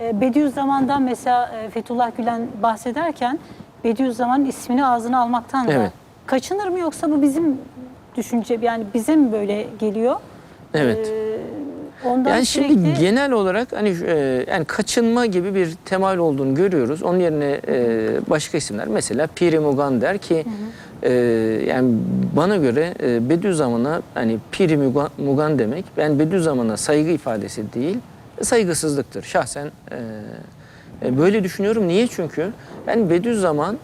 E, Bediüzzaman'dan mesela e, Fethullah Gülen bahsederken Bediüzzaman'ın ismini ağzına almaktan da Evet. kaçınır mı yoksa bu bizim düşünce yani bize mi böyle geliyor? Evet. E, ondan Yani sürekli şimdi genel olarak hani e, yani kaçınma gibi bir temal olduğunu görüyoruz. Onun yerine e, başka isimler mesela Piri Mugan der ki e, yani bana göre e, Bediüzzaman'a hani Piri Mugan, Mugan demek ben Bediüzzaman'a saygı ifadesi değil saygısızlıktır şahsen. e, e, böyle düşünüyorum. Niye? Çünkü yani Bediüzzaman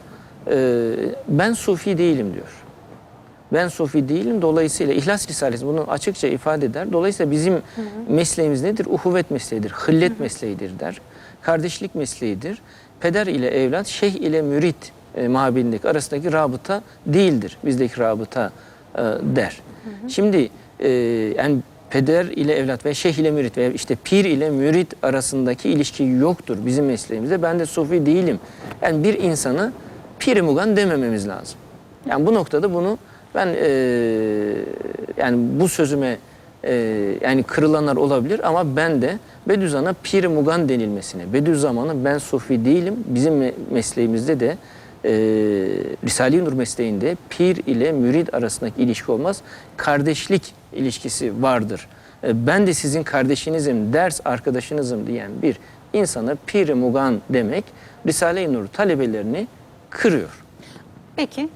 e, ben Sufi değilim diyor. Ben Sufi değilim. Dolayısıyla İhlas Risalesi bunu açıkça ifade eder. Dolayısıyla bizim mesleğimiz nedir? Uhuvvet mesleğidir, hıllet mesleğidir der. Kardeşlik mesleğidir. Peder ile evlat, şeyh ile mürit e, mabindeki arasındaki rabıta değildir. Bizdeki rabıta e, der. Şimdi e, yani peder ile evlat ve şeyh ile mürit veya işte pir ile mürit arasındaki ilişki yoktur bizim mesleğimizde. Ben de sufi değilim. Yani bir insanı pir mugan demememiz lazım. Yani bu noktada bunu ben eee, yani bu sözüme eee, yani kırılanlar olabilir ama ben de Bediüzzaman'a pir mugan denilmesine, Bediüzzaman'a ben sufi değilim. Bizim me- mesleğimizde de eee Risale-i Nur mesleğinde pir ile mürid arasındaki ilişki olmaz. Kardeşlik ilişkisi vardır. E, Ben de sizin kardeşinizim, ders arkadaşınızım diyen bir insana pir mugan demek Risale-i Nur talebelerini kırıyor. peki